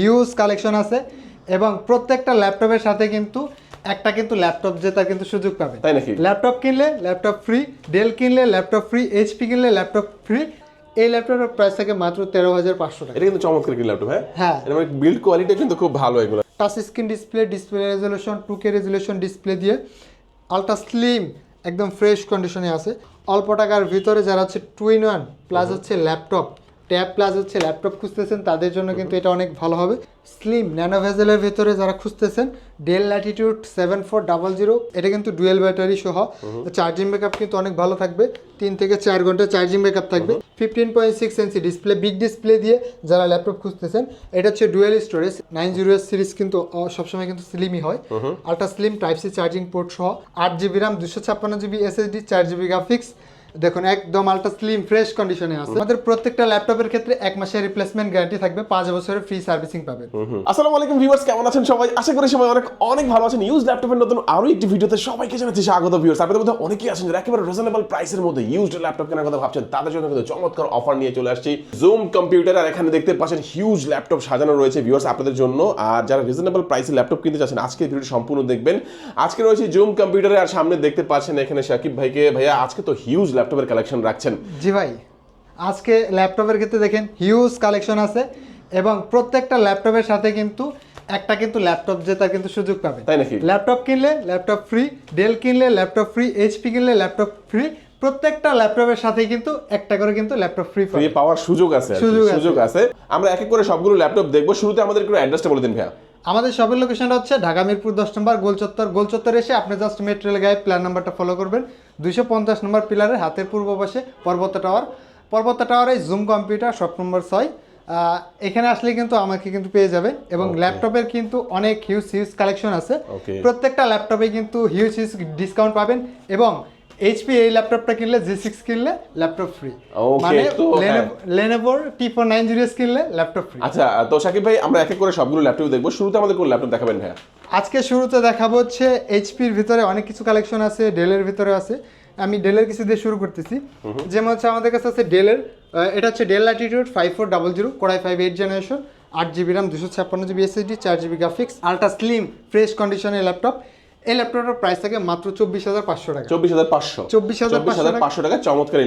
Huge collection আছে এবং প্রত্যেকটা ল্যাপটপের সাথে কিন্তু একটা কিন্তু ল্যাপটপ জেতার কিন্তু সুযোগ পাবে। তাই নাকি? ল্যাপটপ কিনলে ল্যাপটপ ফ্রি ডেল কিনলে ল্যাপটপ ফ্রি এইচপি কিনলে ল্যাপটপ ফ্রি এই ল্যাপটপের প্রাইস থাকে মাত্র তেরো হাজার পাঁচশো টাকা। এটা কিন্তু চমৎকার কি ল্যাপটপ হ্যাঁ? হ্যাঁ। মানে বিল্ড কোয়ালিটি কিন্তু খুব ভালো এগুলো। Touch screen display display resolution two K resolution display দিয়ে আলট্রা স্লিম একদম ফ্রেশ কন্ডিশনে আছে। অল্প টাকার ভিতরে যারা হচ্ছে টু ইন ওয়ান প্লাস হচ্ছে ল্যাপটপ ট্যাব প্লাস হচ্ছে ল্যাপটপ খুঁজতেছেন তাদের জন্য কিন্তু এটা অনেক ভালো হবে। স্লিম ন্যানো ভেজেলের ভিতরে যারা খুঁজতেছেন Dell latitude seven four double zero এটা কিন্তু ডুয়েল ব্যাটারি সহ। চার্জিং ব্যাকআপ কিন্তু অনেক ভালো থাকবে। তিন থেকে চার ঘণ্টা চার্জিং ব্যাকআপ থাকবে। Fifteen point six inch display big display দিয়ে যারা ল্যাপটপ খুঁজতেছেন এটা হচ্ছে dual storage nine zero S series কিন্তু সবসময় কিন্তু স্লিমই হয়। Ultra slim type C charging port সহ। আট জিবি র্যাম দুশো ছাপ্পান্ন জিবি এসএসডি চার জিবি গ্রাফিক্স দেখুন একদম আলট্রা স্লিম ফ্রেশ কন্ডিশনে আছে। আমাদের প্রত্যেকটা ল্যাপটপের ক্ষেত্রে এক মাসের রিপ্লেসমেন্ট গ্যারান্টি থাকবে পাঁচ বছরের ফ্রি সার্ভিসিং পাবেন। আসসালামু আলাইকুম ভিউয়ার্স কেমন আছেন সবাই? আশা করি সবাই অনেক অনেক ভালো আছেন। ইউজ ল্যাপটপের নতুন আরও একটি ভিডিওতে সবাইকে জানাচ্ছি স্বাগত ভিউয়ার্স আপনাদের মধ্যে অনেকেই আছেন যারা একেবারে রিজনেবল প্রাইসের মধ্যে ইউজড ল্যাপটপ কেনার কথা ভাবছেন তাদের জন্য কিন্তু চমৎকার অফার নিয়ে চলে আসছি। জুম কম্পিউটার আর এখানে দেখতে পাচ্ছেন হিউজ ল্যাপটপ সাজানো রয়েছে ভিউয়ার্স আপনাদের জন্য। আর যারা রিজনেবল প্রাইসে ল্যাপটপ কিনতে চাচ্ছেন আজকে ভিডিওটি সম্পূর্ণ দেখবেন। আজকে রয়েছে জুম কম্পিউটারে আর সামনে দেখতে পাচ্ছেন এখানে শাকিব ভাইকে। ভাইয়া আজকে তো হিউজ ল্যাপটপের কালেকশন রাখছেন। জি ভাই আজকে ল্যাপটপের ক্ষেত্রে দেখেন হিউজ কালেকশন আছে এবং প্রত্যেকটা ল্যাপটপের সাথে কিন্তু একটা কিন্তু ল্যাপটপ জেতার কিন্তু সুযোগ পাবে। তাই নাকি? ল্যাপটপ কিনলে ল্যাপটপ ফ্রি ডেল কিনলে ল্যাপটপ ফ্রি এইচপি কিনলে ল্যাপটপ ফ্রি প্রত্যেকটা ল্যাপটপের সাথে কিন্তু একটা করে কিন্তু ল্যাপটপ ফ্রি ফ্রি পাওয়ার সুযোগ আছে সুযোগ আছে। আমরা এক এক করে সবগুলো ল্যাপটপ দেখব। শুরুতে আমাদের একটু অ্যাড্রেসটা বলে দিন ভাইয়া। আমাদের শপের লোকেশনটা হচ্ছে ঢাকা মিরপুর দশ নম্বর গোলচত্বর। গোলচত্বর এসে আপনি জাস্ট মেট্রেল গায়ে প্ল্যান নাম্বারটা ফলো করবেন। দুইশো পঞ্চাশ নম্বর পিলারের হাতের পূর্ব পাশে পর্বত টাওয়ার। পর্বত টাওয়ারে জুম কম্পিউটার শপ নম্বর ছয়। এখানে আসলে কিন্তু আমাকে কিন্তু পেয়ে যাবেন এবং ল্যাপটপের কিন্তু অনেক হিউজ হিউজ কালেকশন আছে। প্রত্যেকটা ল্যাপটপে কিন্তু হিউজ হিউজ ডিসকাউন্ট পাবেন এবং এইচপি এই ল্যাপটপটা কিনলে জি সিক্স কিনলে ল্যাপটপ ফ্রি মানে হ্যাঁ। টি ফোর নাইন জিরো কিনলে ল্যাপটপ ফ্রি আচ্ছা তো শাকিব ভাই আমরা এক এক করে সবগুলো ল্যাপটপ দেখব। শুরুতে আমাদের কোন ল্যাপটপ দেখাবেন ভাইয়া? আজকে শুরুতে দেখাবো হচ্ছে এইচপির ভিতরে অনেক কিছু কালেকশন আছে ডেলের ভিতরে আছে। আমি ডেলের কিছু দিয়ে শুরু করতেছি। যেমন হচ্ছে আমাদের কাছে আছে ডেলের এটা হচ্ছে Dell latitude five four double zero core i five eight generation আট জিবি র্যাম দুশো ছাপ্পান্ন জিবি এসএসডি চার GB graphics ultra slim fresh কন্ডিশনের ল্যাপটপ এই ল্যাপটপের প্রাইস থাকে মাত্র চব্বিশ হাজার পাঁচশো টাকা। চব্বিশ হাজার পাঁচশো। চব্বিশ হাজার পাঁচশো টাকা। চমৎকার এই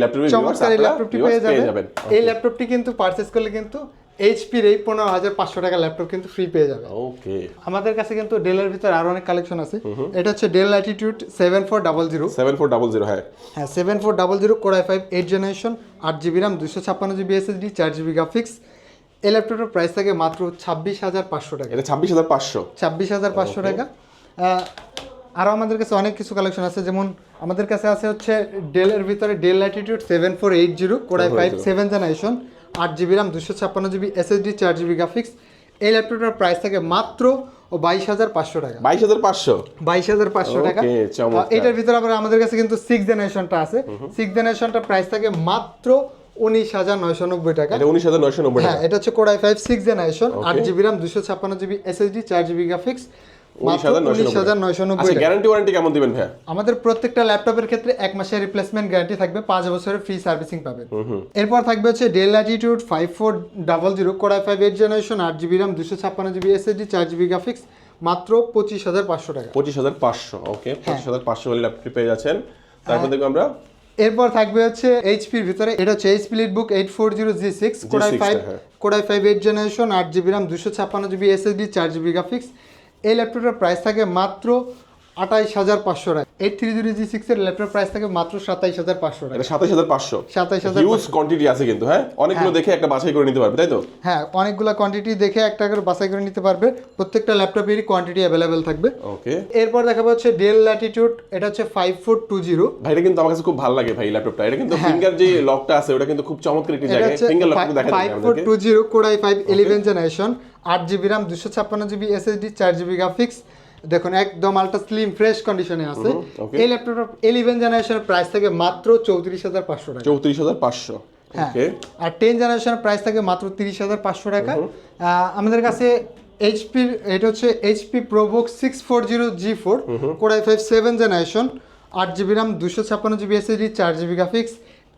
ল্যাপটপটি পেয়ে যাবেন। এই ল্যাপটপটি কিন্তু পারচেস করলে কিন্তু এইচপির এই পনেরো হাজার পাঁচশো টাকা ল্যাপটপ কিন্তু ফ্রি পেয়ে যাবে। ওকে আমাদের কাছে কিন্তু ডেলের ভিতরে আরও অনেক কালেকশন আছে। এটা হচ্ছে Dell latitude seven four double zero seven four double zero হ্যাঁ। হ্যাঁ seven four double zero core i five eight generation আট জিবি র্যাম দুশো ছাপ্পান্ন জিবি এসএসডি চার জিবি গ্রাফিক্স এই ল্যাপটপের প্রাইস থাকে মাত্র ছাব্বিশ হাজার পাঁচশো টাকা। এটা ছাব্বিশ হাজার পাঁচশো। ছাব্বিশ হাজার পাঁচশো টাকা। আরও আমাদের কাছে অনেক কিছু কালেকশন আছে যেমন আমাদের কাছে আছে হচ্ছে ডেলের ভিতরে Dell latitude seven four eight zero core i five seven generation আট জিবি র্যাম দুশো ছাপ্পান্ন জিবি এসএসডি চার জিবি গ্রাফিক্স এই ল্যাপটপটার প্রাইস থাকে মাত্র ও বাইশ হাজার পাঁচশো টাকা। বাইশ হাজার পাঁচশো? বাইশ হাজার পাঁচশো টাকা। এটার ভিতরে আবার আমাদের কাছে কিন্তু সিক্স জেনারেশনটা আছে। সিক্স জেনারেশনটা প্রাইস থাকে মাত্র উনিশ হাজার নয়শো নব্বই টাকা। উনিশ হাজার নয়শো নব্বই হ্যাঁ এটা হচ্ছে core i five six generation আট জিবি র্যাম দুশো ছাপ্পান্ন জিবি এসএসডি চার জিবি গ্রাফিক্স নব্বই আচ্ছা। গ্যারান্টি ওয়ারেন্টি কেমন দিবেন ভাইয়া? আমাদের প্রত্যেকটা ল্যাপটপের ক্ষেত্রে এক মাসের রিপ্লেসমেন্ট গ্যারান্টি থাকবে পাঁচ বছরের ফ্রি সার্ভিসিং পাবেন। এরপর থাকবে হচ্ছে Dell latitude five four double zero core i five eight generation আট জিবি র্যাম দুশো ছাপ্পান্ন জিবি এসএসডি চার জিবি গ্রাফিক্স মাত্র পঁচিশ হাজার পাঁচশো টাকা। পঁচিশ হাজার পাঁচশো ওকে হ্যাঁ। পঁচিশ হাজার পাঁচশো ল্যাপটপ পেয়ে যাচ্ছেন। তারপর দেখব আমরা এরপর থাকবে হচ্ছে এইচপির ভিতরে এটা হচ্ছে HP EliteBook eight four zero G six core i five হ্যাঁ। Core i five eight generation আট জিবি র্যাম দুশো ছাপ্পান্ন জিবি এসএসডি চার জিবি গ্রাফিক্স এই ল্যাপটপটার প্রাইস থাকে মাত্র আটাইশ হাজার পাঁচশো টাকা। এইট থ্রি জিরো জি সিক্সের ল্যাপটপ প্রাইস থাকে মাত্র সাতাইশ হাজার পাঁচশো টাকা। সাতাশ হাজার পাঁচশো। 27,500 হিউজ কোয়ান্টিটি আছে কিন্তু হ্যাঁ? অনেকগুলো দেখে একটা বাছাই করে নিতে পারবে তাই তো? হ্যাঁ অনেকগুলো কোয়ান্টিটি দেখে একটা করে বাছাই করে নিতে পারবে। প্রত্যেকটা ল্যাপটপেরই কোয়ান্টিটি অ্যাভেলেবেল থাকবে। ওকে। এরপর দেখাবো হচ্ছে ডেল ল্যাটিটিউড এটা হচ্ছে ফাইভ ফোর টু জিরো ভাই এটা কিন্তু আমার কাছে খুব ভালো লাগে ভাই ল্যাপটপটা। এটা কিন্তু ফিঙ্গার যে লকটা আছে ওটা কিন্তু খুব চমৎকার একটি হ্যাঁ। জায়গায় ফিঙ্গার লকটা দেখা five four two zero core i five eleven generation আট জিবি র্যাম দুশো ছাপ্পান্ন জিবি এসএসডি চার জিবি গ্রাফিক্স দেখুন একদম আলট্রা স্লিম ফ্রেশ কন্ডিশনে আছে। এই ল্যাপটপটা ইলেভেন জেনারেশনের প্রাইস থাকে মাত্র চৌত্রিশ হাজার পাঁচশো টাকা। চৌত্রিশ হাজার পাঁচশো হ্যাঁ আর টেন জেনারেশনের প্রাইস থাকে মাত্র তিরিশ হাজার পাঁচশো টাকা। আমাদের কাছে এইচপির এটা হচ্ছে HP ProBook six four zero G four core i five seven generation আট জিবি র্যাম দুশো ছাপ্পান্ন জিবি এসএসডি চার জিবি গ্রাফিক্স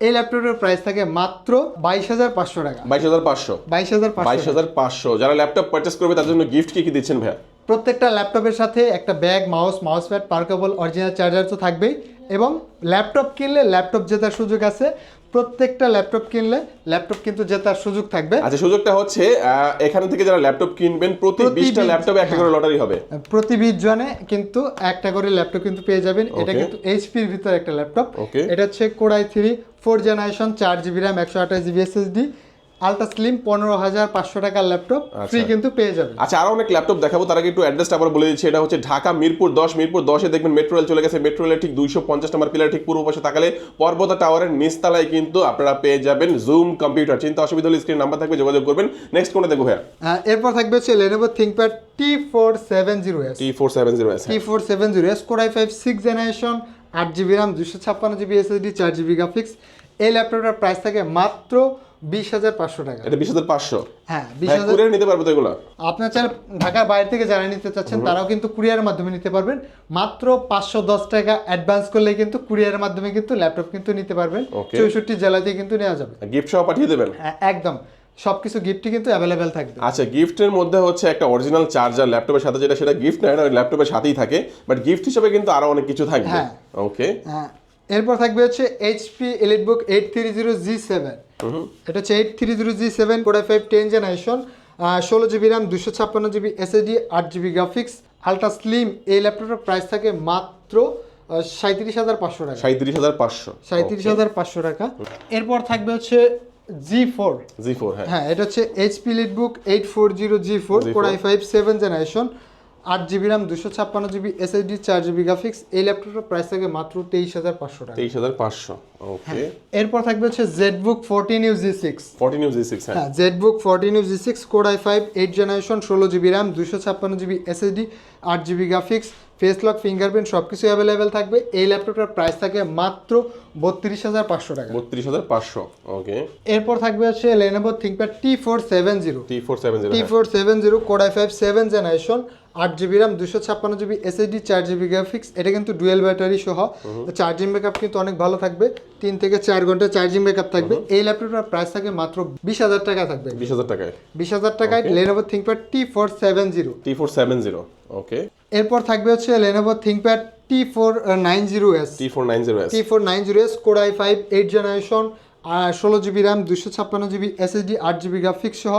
এই ল্যাপটপের প্রাইস থাকে মাত্র বাইশ হাজার পাঁচশো টাকা। বাইশ হাজার পাঁচশো। বাইশ হাজার বাইশ হাজার পাঁচশো। যারা ল্যাপটপ পারচেস করবে তার জন্য গিফট কি কি দিচ্ছেন ভাইয়া? প্রত্যেকটা ল্যাপটপের সাথে একটা bag mouse mouse pad পার্কেবল original charger তো থাকবেই। এবং ল্যাপটপ কিনলে ল্যাপটপ জেতার সুযোগ আছে। প্রত্যেকটা ল্যাপটপ কিনলে ল্যাপটপ কিন্তু জেতার সুযোগ থাকবে। আচ্ছা সুযোগটা হচ্ছে এখানে থেকে যারা ল্যাপটপ কিনবেন প্রতি প্রতি বিশটা বিশ- ল্যাপটপে একটা করে লটারি হবে। প্রতি বিশ জনে কিন্তু একটা করে ল্যাপটপ কিন্তু পেয়ে যাবেন। এটা. কিন্তু এইচপির ভিতরে একটা ল্যাপটপ। এটা হচ্ছে core i three four generation চার জিবি র্যাম একশো আঠাশ জিবি এসএসডি আলট্রা স্লিম পনেরো হাজার পাঁচশো টাকার ল্যাপটপ ফ্রি আচ্ছা। কিন্তু পেয়ে যাবেন আচ্ছা আরও অনেক ল্যাপটপ দেখাবো তার আগে একটু অ্যাড্রেসটা আবার বলে দিচ্ছি এটা হচ্ছে ঢাকা মিরপুর দশ মিরপুর দশে দেখবেন মেট্রো রেল চলে গেছে মেট্রো রেলের ঠিক দুইশো পঞ্চাশ নম্বর পিলার ঠিক পূর্ব পাশে তাকালে পর্বতা টাওয়ারের নিচতলায় কিন্তু আপনারা পেয়ে যাবেন জুম কম্পিউটার চিন্তা অসুবিধা হলে স্ক্রিন নাম্বার থাকবে যোগাযোগ করবেন। নেক্সট কোনটা দেখব হ্যাঁ এরপর থাকবে হচ্ছে Lenovo ThinkPad T four seven zero S T four seven zero S T four seven zero S core i five six generation আট জিবি র্যাম দুশো ছাপ্পান্ন জিবি এসএসডি চার জিবি গ্রাফিক্স এই ল্যাপটপটার প্রাইস থাকে মাত্র বিশ হাজার পাঁচশো টাকা। এটা বিশ হাজার পাঁচশো? হ্যাঁ বিশ হাজার নিতে পারবে তো এগুলো? আপনার চাইলে ঢাকার বাইরে থেকে যারা নিতে চাচ্ছেন তারাও কিন্তু কুরিয়ারের মাধ্যমে নিতে পারবেন। মাত্র পাঁচশো দশ টাকা অ্যাডভান্স করলে কিন্তু কুরিয়ারের মাধ্যমে কিন্তু ল্যাপটপ কিন্তু নিতে পারবেন. চৌষট্টি জেলাতে কিন্তু নেওয়া যাবে। গিফট সহ পাঠিয়ে দেবেন? হ্যাঁ, একদম। সবকিছু গিফটই কিন্তু অ্যাভেলেবেল থাকবে। আচ্ছা গিফটের মধ্যে হচ্ছে একটা অরিজিনাল চার্জার ল্যাপটপের সাথে যেটা সেটা গিফট না এটা ল্যাপটপের সাথেই থাকে। বাট গিফট হিসেবে কিন্তু আরও অনেক কিছু থাকবে। হ্যাঁ। ওকে হ্যাঁ, এরপর থাকবে হচ্ছে HP EliteBook eight three zero G seven এটা হচ্ছে eight three zero G seven core i five ten generation ষোলো জিবি র্যাম দুশো ছাপ্পান্ন জিবি এসএসডি আট জিবি গ্রাফিক্স আলট্রা স্লিম এই ল্যাপটপের প্রাইস থাকে মাত্র সাঁত্রিশ হাজার পাঁচশো টাকা। সাঁত্রিশ হাজার পাঁচশো। সাঁত্রিশ হাজার পাঁচশো টাকা। এরপর থাকবে হচ্ছে জি ফোর জি ফোর হ্যাঁ। এটা হচ্ছে HP EliteBook eight four zero G four G4 core i five seven generation আট জিবি র্যাম দুশো ছাপ্পান্ন জিবি এসএসডি চার জিবি গ্রাফিক্স এই ল্যাপটপের প্রাইস থাকে মাত্র তেইশ হাজার পাঁচশো টাকা। তেইশ হাজার পাঁচশো ওকে এরপর থাকবে হচ্ছে Z book fourteen U G six fourteen U G six হ্যাঁ। হ্যাঁ Z book fourteen U G six core I five eight generation ষোলো জিবি র্যাম দুশো ছাপ্পান্ন জিবি এসএসডি আট GB graphics face lock fingerprint সব কিছু অ্যাভেলেবেল থাকবে। এই ল্যাপটপটার প্রাইস থাকে মাত্র বত্রিশ হাজার পাঁচশো টাকা। বত্রিশ হাজার পাঁচশো ওকে এরপর থাকবে হচ্ছে Lenovo ThinkPad T four seven zero T four seven zero T four seven zero core I five seven generation আট জিবি র্যাম দুশো ছাপ্পান্ন জিবি এসএসডি চার জিবি গ্রাফিক্স এটা কিন্তু ডুয়েল ব্যাটারি সহ। চার্জিং ব্যাকআপ কিন্তু অনেক ভালো থাকবে। তিন থেকে চার ঘণ্টা চার্জিং ব্যাকআপ থাকবে। এই ল্যাপটপটার প্রাইস থাকে মাত্র বিশ হাজার টাকা থাকবে। বিশ হাজার টাকায়। বিশ হাজার টাকায় Lenovo ThinkPad T four seven zero T four seven zero okay এরপর থাকবে হচ্ছে Lenovo ThinkPad T four nine zero S T four nine zero S T four nine zero S core I five eight generation আর ষোলো GB RAM দুশো ছাপ্পান্ন GB SSD আট GB graphics সহ।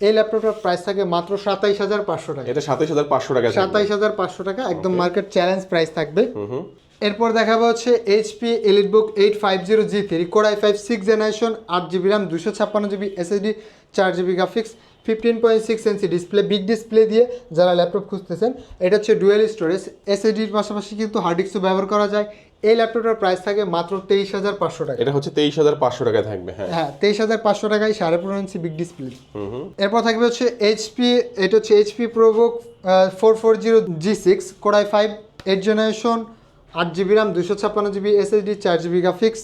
এই ল্যাপটপটার প্রাইস থাকে মাত্র সাতাইশ হাজার পাঁচশো টাকা। এটা সাতাইশ হাজার পাঁচশো টাকা সাতাইশ হাজার পাঁচশো টাকা একদম মার্কেট চ্যালেঞ্জ প্রাইস থাকবে। এরপর দেখাবো হচ্ছে HP EliteBook eight five zero G three core I five six generation আট জিবি র্যাম দুশো ছাপ্পান্ন জিবি এসএসডি চার GB graphics fifteen point six inch display big display দিয়ে যারা ল্যাপটপ খুঁজতেছেন এটা হচ্ছে ডুয়েল স্টোরেজ এসএসডির পাশাপাশি কিন্তু হার্ড ডিস্কও ব্যবহার করা যায়। এই ল্যাপটপটার প্রাইস থাকে মাত্র তেইশ হাজার পাঁচশো টাকা। এটা হচ্ছে তেইশ হাজার পাঁচশো টাকায় থাকবে হ্যাঁ। হ্যাঁ তেইশ হাজার পাঁচশো টাকায় সাড়ে পনেরো ইঞ্চি বিগ ডিসপ্লে এরপর থাকবে হচ্ছে এইচপি এটা হচ্ছে HP ProBook four four zero G six core i five eight generation আট জিবি র্যাম দুশো ছাপ্পান্ন জিবি এসএসডি চার জিবি গ্রাফিক্স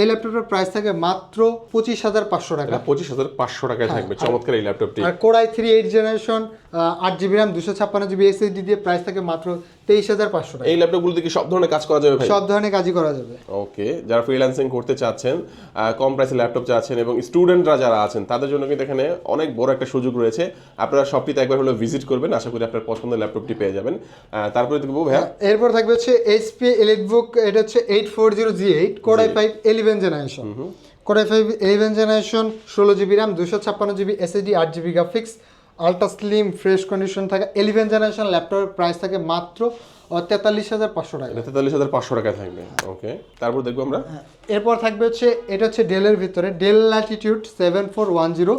এই ল্যাপটপের প্রাইস থাকে মাত্র পঁচিশ হাজার পাঁচশো টাকা। পঁচিশ হাজার পাঁচশো টাকায় থাকবে চমৎকার এই ল্যাপটপটি। আর core i three eight generation আট জিবি র্যাম দুশো ছাপ্পান্ন জিবি এসএসডি দিয়ে প্রাইস থাকে মাত্র তেইশ হাজার পাঁচশো টাকা। এই ল্যাপটপগুলোতে কি সব ধরনের কাজ করা যাবে সব ধরনের কাজই করা যাবে। ওকে যারা ফ্রিল্যান্সিং করতে চাচ্ছেন কম প্রাইসে ল্যাপটপ চাচ্ছেন এবং স্টুডেন্টরা যারা আছেন তাদের জন্য কিন্তু এখানে অনেক বড় একটা সুযোগ রয়েছে। আপনারা শপটিতে একবার হলো ভিজিট করবেন আশা করি আপনার পছন্দের ল্যাপটপটি পেয়ে যাবেন। তারপরে দেখব ভাইয়া। এরপর থাকবে হচ্ছে এইচপি এলিটবুক এটা হচ্ছে eight four zero G. Eight core i five eleven generation core five eleven generation ষোলো জিবি র্যাম দুশো ছাপ্পান্ন জিবি এসএসডি আট GB graphics ultra slim fresh condition থাকে। এলিভেন জেনারেশন ল্যাপটপের প্রাইস থাকে মাত্র তেতাল্লিশ হাজার পাঁচশো টাকা। তেতাল্লিশ হাজার পাঁচশো টাকা থাকবে। ওকে তারপর দেখব আমরা। এরপর থাকবে হচ্ছে এটা হচ্ছে ডেলের ভিতরে Dell latitude seven four one zero.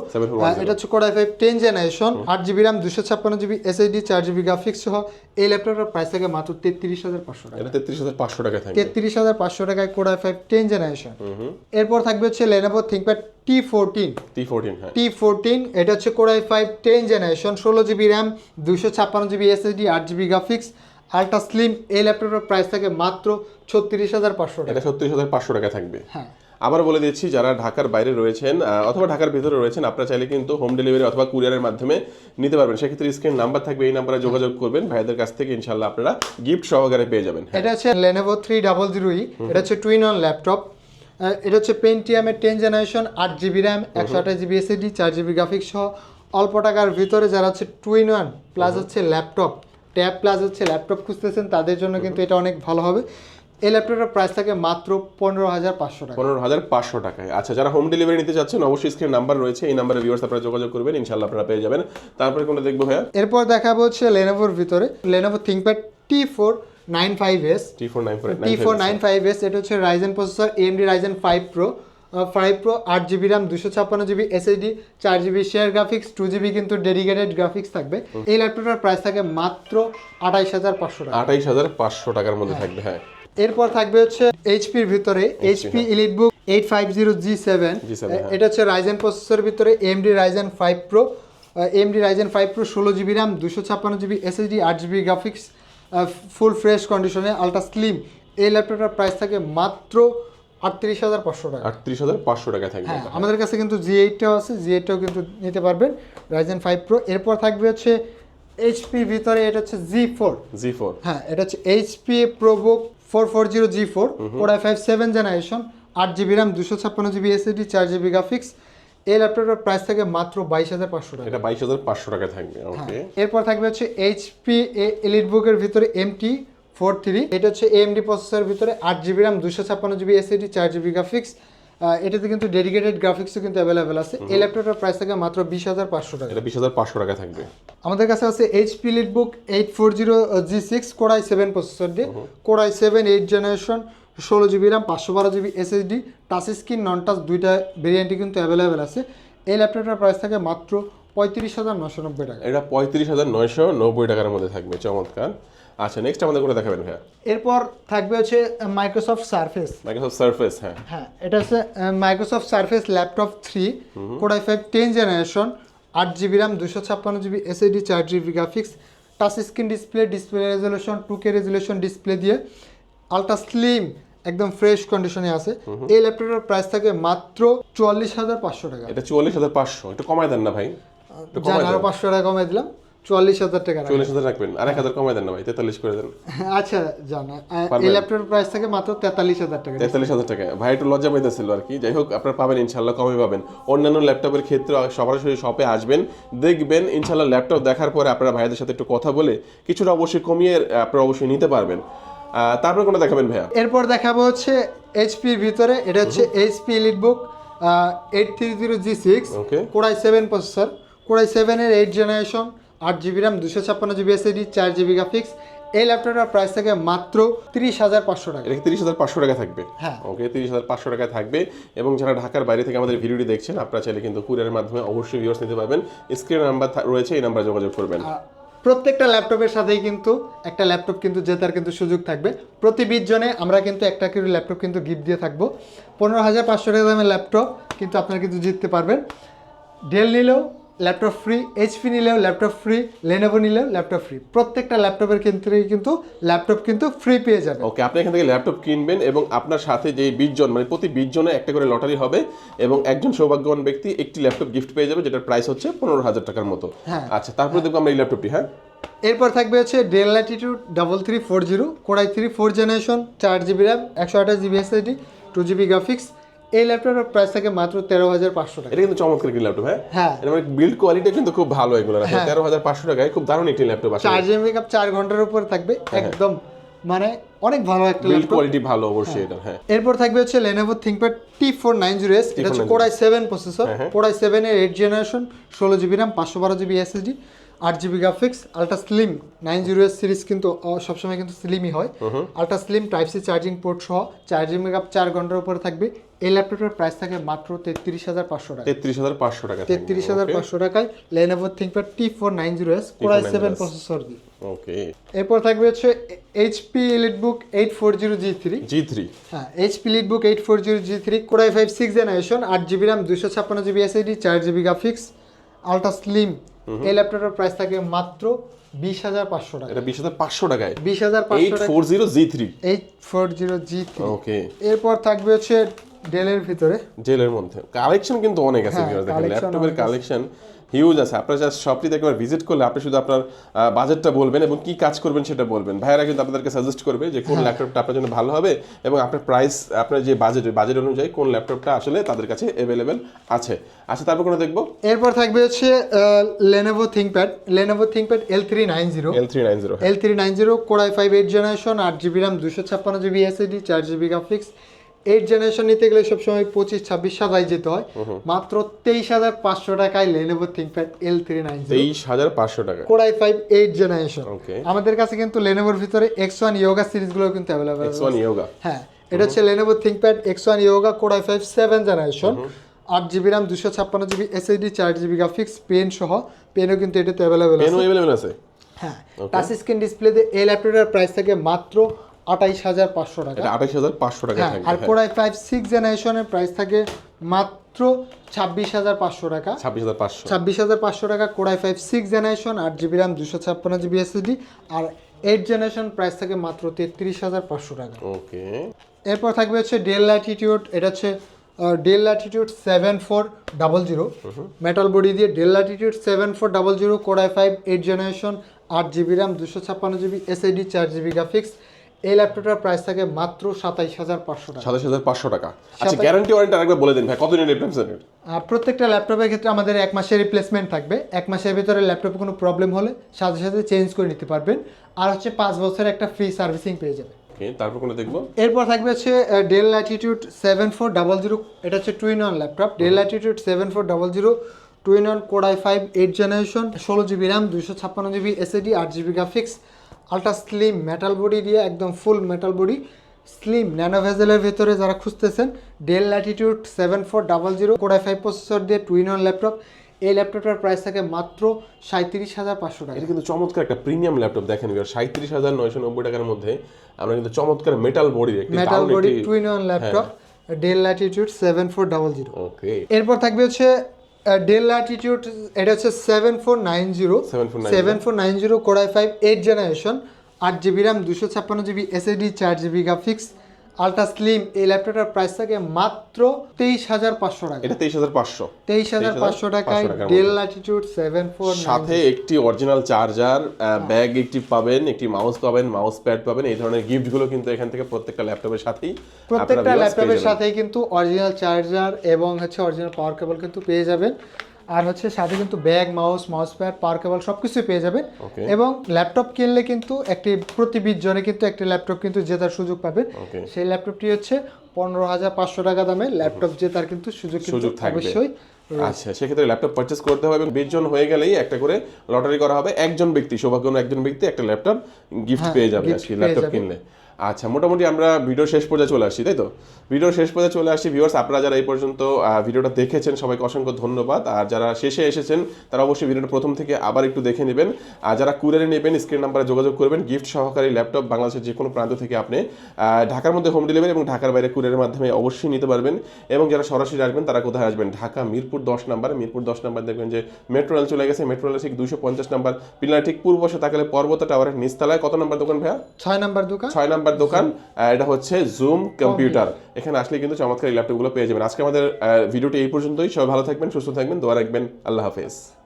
এটা হচ্ছে ফাইভ টেন জেনারেশন আট জিবি র্যাম দুশো ছাপ্পান্ন জিবি এসএসডি চার জিবি গ্রাফিক্স সহ এই প্রাইস থাকে মাত্র তেত্রিশ হাজার পাঁচশো টাকা। এটা তেত্রিশ হাজার পাঁচশো টাকা থাকবে। তেত্রিশ হাজার পাঁচশো টাকায় ফাইভ টেন জেনারেশন এরপর থাকবে হচ্ছে Lenovo ThinkPad T fourteen T fourteen হ্যাঁ। টি ফোরটিন এটা হচ্ছে ফাইভ টেন জেনারেশন ষোলো জিবি র্যাম দুশো ছাপ্পান্ন জিবি এসএসডি আট জিবি গ্রাফিক্স আলট্রা স্লিম এই ল্যাপটপের প্রাইস থাকে মাত্র ছত্রিশ হাজার পাঁচশো টাকা। ছত্রিশ হাজার পাঁচশো টাকা থাকবে। হ্যাঁ। আবার বলে দিচ্ছি যারা ঢাকার বাইরে রয়েছেন অথবা ঢাকার ভিতরে রয়েছেন আপনারা চাইলে কিন্তু হোম ডেলিভারি অথবা কুরিয়ারের মাধ্যমে নিতে পারবেন। সেক্ষেত্রে স্ক্রিন নাম্বার থাকবে এই নাম্বারে যোগাযোগ করবেন। ভাইদের কাছ থেকে ইনশাল্লাহ আপনারা গিফট সহকারে পেয়ে যাবেন। হ্যাঁ। এটা হচ্ছে Lenovo three double zero E এটা হচ্ছে টুইন অন ল্যাপটপ এটা হচ্ছে পেন্টিয়ামের টেন জেনারেশন আট জিবি র্যাম একশো আঠাশ জিবি এসএডি চার জিবি গ্রাফিক্স সহ অল্প টাকার ভিতরে যারা হচ্ছে টুইন ওয়ান প্লাস হচ্ছে ল্যাপটপ ট্যাব প্লাস হচ্ছে ল্যাপটপ খুঁজতেছেন তাদের জন্য কিন্তু এটা অনেক ভালো হবে। এই ল্যাপটপের প্রাইস থাকে মাত্র পনেরো হাজার পাঁচশো টাকা। পনেরো হাজার পাঁচশো টাকায়। আচ্ছা যারা হোম ডেলিভারি নিতে চাচ্ছেন অবশ্যই স্ক্রিন নাম্বার রয়েছে। এই নাম্বারে ভিউয়ার্স আপনারা যোগাযোগ করবেন ইনশাল্লাহ আপনারা পেয়ে যাবেন। তারপরে কোনটা দেখব ভাইয়া? এরপর দেখাবো হচ্ছে লেনোভোর ভিতরে। Lenovo ThinkPad T four nine five S T four nine four T four nine five S এটা হচ্ছে Ryzen processor AMD Ryzen five pro five pro আট জিবি র্যাম দুশো ছাপ্পান্ন জিবি এসএসডি চার GB share graphics two GB কিন্তু dedicated graphics থাকবে। এই ল্যাপটপটার প্রাইস থাকে মাত্র আঠাইশ হাজার পাঁচশো টাকা। আঠাইশ হাজার পাঁচশো টাকার মধ্যে থাকবে হ্যাঁ। এরপর থাকবে হচ্ছে এইচপির ভিতরে HP EliteBook eight five zero G seven G7 হ্যাঁ। এটা হচ্ছে রাইজেন প্রসেসরের ভিতরে AMD Ryzen five pro AMD Ryzen five pro ষোলো জিবি র্যাম দুশো ছাপ্পান্ন জিবি এসএসডি আট জিবি গ্রাফিক্স ফুল ফ্রেশ কন্ডিশনে আলট্রা স্লিম এই ল্যাপটপটার প্রাইস থাকে মাত্র আটত্রিশ হাজার পাঁচশো টাকা। আটত্রিশ হাজার পাঁচশো টাকা থাকবে হ্যাঁ আমাদের কাছে কিন্তু জি এইটটাও আছে জি এইটটাও কিন্তু নিতে পারবেন রাইজেন ফাইভ প্রো এরপর থাকবে হচ্ছে এইচপির ভিতরে এটা হচ্ছে জি ফোর জি ফোর হ্যাঁ এটা হচ্ছে HP ProBook four four zero G four core i five seven generation আট জিবি র্যাম দুশো ছাপ্পান্ন জিবি এসএসডি চার জিবি গ্রাফিক্স এই ল্যাপটপের প্রাইস থাকে মাত্র বাইশ হাজার পাঁচশো টাকা। এটা বাইশ হাজার পাঁচশো টাকা থাকবে হ্যাঁ এরপর থাকবে হচ্ছে এইচপি এলিট বুকের ভিতরে এমটি ফোর থ্রি এটা হচ্ছে এএমডি প্রসেসরের ভিতরে আট জিবি র্যাম দুশো ছাপ্পান্ন জিবি এসএসডি চার জিবি গ্রাফিক্স এটাতে কিন্তু ডেডিকেটেড গ্রাফিক্সও কিন্তু অ্যাভেলেবেল আছে। এই ল্যাপটপের প্রাইস থাকে মাত্র বিশ হাজার পাঁচশো টাকা। এটা বিশ হাজার পাঁচশো টাকা থাকবে। আমাদের কাছে আছে HP EliteBook eight four zero G six core i seven processor দিয়ে। Core i seven eight generation ষোলো জিবি র্যাম পাঁচশো বারো GB SSD touch screen non touch দুইটা ভেরিয়েন্টই কিন্তু অ্যাভেলেবেল আছে। এই ল্যাপটপটার প্রাইস থাকে মাত্র পঁয়ত্রিশ হাজার নশো নব্বই টাকা। এটা পঁয়ত্রিশ হাজার নয়শো নব্বই টাকার মধ্যে থাকবে চমৎকার। আচ্ছা নেক্সট আমাদের করে দেখাবেন ভাইয়া? এরপর থাকবে হচ্ছে মাইক্রোসফট সার্ফেস মাইক্রোসফট সার্ফেস হ্যাঁ। হ্যাঁ এটা হচ্ছে Microsoft Surface laptop three core i five ten generation আট জিবি র্যাম দুশো ছাপ্পান্ন জিবি এসএডি চার GB graphics touch screen display display resolution two K resolution display দিয়ে আলট্রা স্লিম একদম ফ্রেশ কন্ডিশনে আছে। এই ল্যাপটপের প্রাইস থাকে মাত্র চুয়াল্লিশ হাজার পাঁচশো টাকা। এটা চুয়াল্লিশ হাজার পাঁচশো একটু কমায় দেন না ভাই। কমায় আরও পাঁচশো টাকা কমে দিলাম। চুয়াল্লিশ হাজার টাকা। চল্লিশ হাজার রাখবেন। আর এক হাজার কমায় দেন না ভাই তেতাল্লিশ করে দেন। আচ্ছা জান এই ল্যাপটপের প্রাইস থাকে মাত্র তেতাল্লিশ হাজার টাকা তেতাল্লিশ হাজার টাকা। ভাই একটু লজ্জা পাইতেছিল আর কি। যাই হোক আপনারা পাবেন ইনশাল্লাহ কমে পাবেন। অন্যান্য ল্যাপটপের ক্ষেত্রে সরাসরি শপে আসবেন দেখবেন ইনশাল্লাহ ল্যাপটপ দেখার পরে আপনারা ভাইয়াদের সাথে একটু কথা বলে কিছুটা অবশ্যই কমিয়ে আপনারা অবশ্যই নিতে পারবেন। তারপরে কোনটা দেখাবেন ভাইয়া? এরপর দেখাবো হচ্ছে এইচপির ভিতরে। এটা হচ্ছে HP EliteBook eight three zero G six core i seven processor core i সেভেনের এইট জেনারেশন আট জিবি র্যাম দুশো ছাপ্পান্ন জিবি এসএডি চার জিবি গ্রাফিক্স। এই ল্যাপটপটার প্রাইস থাকে মাত্র তিরিশ হাজার পাঁচশো টাকা। এটা তিরিশ হাজার পাঁচশো টাকা থাকবে? হ্যাঁ। ওকে তিরিশ হাজার পাঁচশো টাকা থাকবে। এবং যারা ঢাকার বাইরে থেকে আমাদের ভিডিওটি দেখছেন আপনারা চাইলে কিন্তু কুরিয়ারের মাধ্যমে অবশ্যই ভিউয়ার্স নিতে পারবেন। স্ক্রিন নাম্বার রয়েছে এই নাম্বারে যোগাযোগ করবেন। প্রত্যেকটা ল্যাপটপের সাথেই কিন্তু একটা ল্যাপটপ কিন্তু জেতার কিন্তু সুযোগ থাকবে। প্রতি বিশ জনে আমরা কিন্তু একটা করে ল্যাপটপ কিন্তু গিফট দিয়ে থাকব। পনেরো হাজার পাঁচশো টাকা দামের ল্যাপটপ কিন্তু আপনারা কিন্তু জিততে পারবেন। ডেল নিলেও ল্যাপটপ ফ্রি এইচপি নিলেও ল্যাপটপ ফ্রি লেনোভো নিলেও ল্যাপটপ ফ্রি প্রত্যেকটা ল্যাপটপের ক্ষেত্রেই কিন্তু ল্যাপটপ কিন্তু ফ্রি পেয়ে যাবে। ওকে আপনি এখান থেকে ল্যাপটপ কিনবেন এবং আপনার সাথে যে বিশ জন মানে প্রতি বিশ জনে একটা করে লটারি হবে এবং একজন সৌভাগ্যবান ব্যক্তি একটি ল্যাপটপ গিফট পেয়ে যাবে যেটার প্রাইস হচ্ছে পনেরো হাজার টাকার মতো। হ্যাঁ। আচ্ছা তারপরে দেখব আমরা এই ল্যাপটপটি হ্যাঁ? এরপর থাকবে হচ্ছে Dell Latitude double three four zero core i three four generation চার জিবি র্যাম একশো আঠাশ GB SSD two GB graphics এই ল্যাপটপের প্রাইস থাকে মাত্র তেরো হাজার পাঁচশো টাকা। এটা কিন্তু চমৎকার একটি ল্যাপটপ হ্যাঁ? হ্যাঁ। মানে বিল্ড কোয়ালিটি কিন্তু খুব ভালো এগুলো হ্যাঁ। তেরো হাজার পাঁচশো টাকায় খুব দারুণ একটি ল্যাপটপ আছে চার জিবি কাপ চার ঘণ্টার উপর থাকবে একদম মানে অনেক ভালো একটা বিল্ড ল্যাপটপ কোয়ালিটি ভালো অবশ্যই এটা হ্যাঁ। এরপর থাকবে হচ্ছে নাইন জিরো এস এটা হচ্ছে কোড়াই সেভেন প্রসেসর হ্যাঁ, হ্যাঁ। কোড়াই সেভেনের এইট জেনারেশন ষোলো জিবি র্যাম পাঁচশো বারো জিবি এসএসডি আট GB graphics ultra slim nine zero S series কিন্তু সবসময় কিন্তু স্লিমই হয়। Ultra slim type C charging port সহ চার জিবি কাপ চার ঘণ্টার উপরে থাকবে। এই ল্যাপটপের প্রাইস থাকে মাত্র তেত্রিশ হাজার পাঁচশো টাকা। তেত্রিশ হাজার পাঁচশো টাকা তেত্রিশ হাজার পাঁচশো টাকায় Lenovo ThinkPad T four nine zero S core i seven processor দিয়ে ওকে এরপর থাকবে হচ্ছে HP EliteBook eight four zero G three G three হ্যাঁ HP EliteBook eight four zero G three core i five six generation আট GB RAM দুশো ছাপ্পান্ন GB SSD চার GB graphics ultra slim এই ল্যাপটপের প্রাইস থাকে মাত্র বিশ হাজার পাঁচশো টাকা। এটা বিশ হাজার পাঁচশো টাকায়? বিশ হাজার পাঁচশো four zero G three eight four zero G three okay এরপর থাকবে হচ্ছে ডেলের ভিতরে। জেলের মধ্যে। কালেকশন কিন্তু অনেক আছে হ্যাঁ, viewers, দেখেন ল্যাপটপের কালেকশন হিউজ আছে। আপনার জাস্ট শপটিতে একবার ভিজিট করলে আপনি শুধু আপনার বাজেটটা বলবেন এবং কি কাজ করবেন সেটা বলবেন। ভাইয়ারা কিন্তু আপনাদেরকে সাজেস্ট করবে যে কোন ল্যাপটপটা আপনার জন্য ভালো হবে এবং আপনার প্রাইস আপনার যে বাজেট বাজেট অনুযায়ী কোন ল্যাপটপটা আসলে তাদের কাছে অ্যাভেলেবেল আছে। আচ্ছা তারপর কোনো দেখব? এরপর থাকবে হচ্ছে Lenovo ThinkPad Lenovo ThinkPad L three nine zero L three nine zero L three nine zero core i five eight generation আট জিবি র্যাম দুশো ছাপ্পান্ন জিবি এসএডি চার জিবি গ্রাফিক্স এইট জেনারেশন নিতে গেলে সবসময় পঁচিশ ছাব্বিশ সাতাই যেতে হয়। মাত্র তেইশ হাজার পাঁচশো টাকায় Lenovo ThinkPad L three nine তেইশ হাজার পাঁচশো টাকা। কোড়াই ফাইভ এইট জেনারেশন আমাদের কাছে কিন্তু লেনোভোর ভিতরে এক্স ওয়ান ইয়োগা সিরিজগুলো কিন্তু অ্যাভেলেবেল এক্স ওয়ান ইয়োগা হ্যাঁ এটা হচ্ছে Lenovo ThinkPad X one Yoga core i five seven generation আট জিবি র্যাম দুশো ছাপ্পান্ন জিবি এসএসডি চার জিবি গ্রাফিক্স পেন সহ। পেনও কিন্তু এটাতে অ্যাভেলেবেল আছে। হ্যাঁ টাচ স্ক্রিন ডিসপ্লেতে এই ল্যাপটপের প্রাইস থাকে মাত্র আঠাইশ হাজার পাঁচশো টাকা। আঠাশ হাজার পাঁচশো টাকা হ্যাঁ আর কোড়াই ফাইভ সিক্স জেনারেশনের প্রাইস থাকে মাত্র ছাব্বিশ হাজার পাঁচশো টাকা। ছাব্বিশ হাজার পাঁচশো। ছাব্বিশ হাজার পাঁচশো টাকা core i five six generation আট জিবি র্যাম দুশো ছাপ্পান্ন জিবি এসএসডি আর এইট জেনারেশন প্রাইস থাকে মাত্র তেত্রিশ হাজার পাঁচশো টাকা। ওকে। এরপর থাকবে হচ্ছে ডেল ল্যাটিটিউড এটা হচ্ছে Dell Latitude seven four double zero metal body দিয়ে Dell Latitude seven four double zero core i five eight generation আট জিবি র্যাম দুশো ছাপ্পান্ন জিবি এসআইডি চার জিবি গ্রাফিক্স এই ল্যাপটপটার প্রাইস থাকে মাত্র সাতাইশ হাজার পাঁচশো টাকা। সাতাশ হাজার পাঁচশো টাকা। আচ্ছা গ্যারান্টি ওয়ারেন্টি আরেকবার বলে দিন ভাই কতদিনের রিপ্লেসমেন্ট প্রত্যেকটা ল্যাপটপের ক্ষেত্রে আমাদের এক মাসের রিপ্লেসমেন্ট থাকবে। এক মাসের ভিতরে ল্যাপটপে কোনো প্রবলেম হলে সাথে সাথে চেঞ্জ করে নিতে পারবেন। আর হচ্ছে পাঁচ বছরের একটা ফ্রি সার্ভিসিং পেয়ে যাবেন। তারপর কোনো দেখব? এরপর থাকবে হচ্ছে Dell Latitude seven four double zero এটা হচ্ছে two in one laptop Dell Latitude seven four double zero two in one core i five eight generation ষোলো জিবি র্যাম দুশো ছাপ্পান্ন জিবি এসএডি আট GB graphics ultra slim metal body দিয়ে একদম full metal body slim nano ভেজেলের ভেতরে যারা খুঁজতেছেন Dell Latitude seven four double zero core i five processor দিয়ে টুইন ওয়ান ল্যাপটপ এই ল্যাপটপটার প্রাইস থাকে মাত্র সাঁত্রিশ হাজার পাঁচশো টাকা। এটা কিন্তু চমৎকার একটা প্রিমিয়াম ল্যাপটপ দেখেন সাঁত্রিশ হাজার নয়শো নব্বই টাকার মধ্যে আমরা কিন্তু চমৎকার metal body metal body. Two in one laptop Dell Latitude seven four double zero okay এরপর থাকবে হচ্ছে ডেল ল্যাটিটিউড এটা হচ্ছে seven four nine zero seven four nine zero core i five eight generation আট জিবি র্যাম দুশো ছাপ্পান্ন GB SSD চার GB graphics ultra slim এই ল্যাপটপটার প্রাইস থাকে মাত্র তেইশ হাজার পাঁচশো টাকা। এটা তেইশ হাজার পাঁচশো। তেইশ হাজার পাঁচশো টাকায় ডেল ল্যাটিটিউড সেভেন ফোর সাথে একটি অরিজিনাল চার্জার ব্যাগ একটি পাবেন একটি মাউস পাবেন মাউস প্যাড পাবেন এই ধরনের গিফটগুলো কিন্তু এখান থেকে প্রত্যেকটা ল্যাপটপের সাথেই প্রত্যেকটা ল্যাপটপের সাথেই কিন্তু অরিজিনাল চার্জার এবং হচ্ছে অরিজিনাল পাওয়ার কেবল কিন্তু পেয়ে যাবেন। আর হচ্ছে সাথে কিন্তু bag mouse mouse pad power cable সব কিছুই পেয়ে যাবেন। এবং ল্যাপটপ কিনলে কিন্তু একটি প্রতি বিশ জনে কিন্তু একটি ল্যাপটপ কিন্তু জেতার সুযোগ পাবেন সেই ল্যাপটপটি হচ্ছে পনেরো হাজার পাঁচশো টাকা দামে। ল্যাপটপ জেতার কিন্তু সুযোগ সুযোগ থাকবে। অবশ্যই আচ্ছা সেক্ষেত্রে ল্যাপটপ পারচেস করতে হবে এবং বিশ জন হয়ে গেলেই একটা করে লটারি করা হবে। একজন ব্যক্তি সৌভাগ্যবান একজন ব্যক্তি একটা ল্যাপটপ গিফট পেয়ে যাবে ল্যাপটপ কিনলে। আচ্ছা মোটামুটি আমরা ভিডিও শেষ পর্যায়ে চলে আসছি তাই তো? ভিডিও শেষ পর্যায়ে চলে আসছি ভিউয়ার্স আপনারা যারা এই পর্যন্ত ভিডিওটা দেখেছেন সবাইকে অসংখ্য ধন্যবাদ। আর যারা শেষে এসেছেন তারা অবশ্যই ভিডিওটা প্রথম থেকে আবার একটু দেখে নেবেন। আর যারা কুরিয়ারে নেবেন স্ক্রিন নাম্বারে যোগাযোগ করবেন গিফট সহকারী ল্যাপটপ বাংলাদেশের যে কোনো প্রান্ত থেকে আপনি ঢাকার মধ্যে হোম ডেলিভারি এবং ঢাকার বাইরে কুরিয়ারের মাধ্যমে অবশ্যই নিতে পারবেন। এবং যারা সরাসরি আসবেন তারা কোথায় আসবেন? ঢাকা মিরপুর দশ নাম্বার। মিরপুর দশ নাম্বার দেখবেন যে মেট্রো রেল চলে গেছে। মেট্রো রেল ঠিক দুশো পঞ্চাশ নাম্বার। পিলার ঠিক পূর্ব পাশে তাকালে পর্বত টাওয়ারের নিচতলায়। কত নাম্বার দোকান ভাইয়া? ছয় নাম্বার দোকান। ছয় নাম্বার দোকান আহ, এটা হচ্ছে জুম কম্পিউটার এখানে আসলে কিন্তু চমৎকার ল্যাপটপগুলো পেয়ে যাবেন। আজকে আমাদের ভিডিওটি এই পর্যন্তই। সবাই ভালো থাকবেন সুস্থ থাকবেন। দোয়া রাখবেন। আল্লাহ হাফেজ।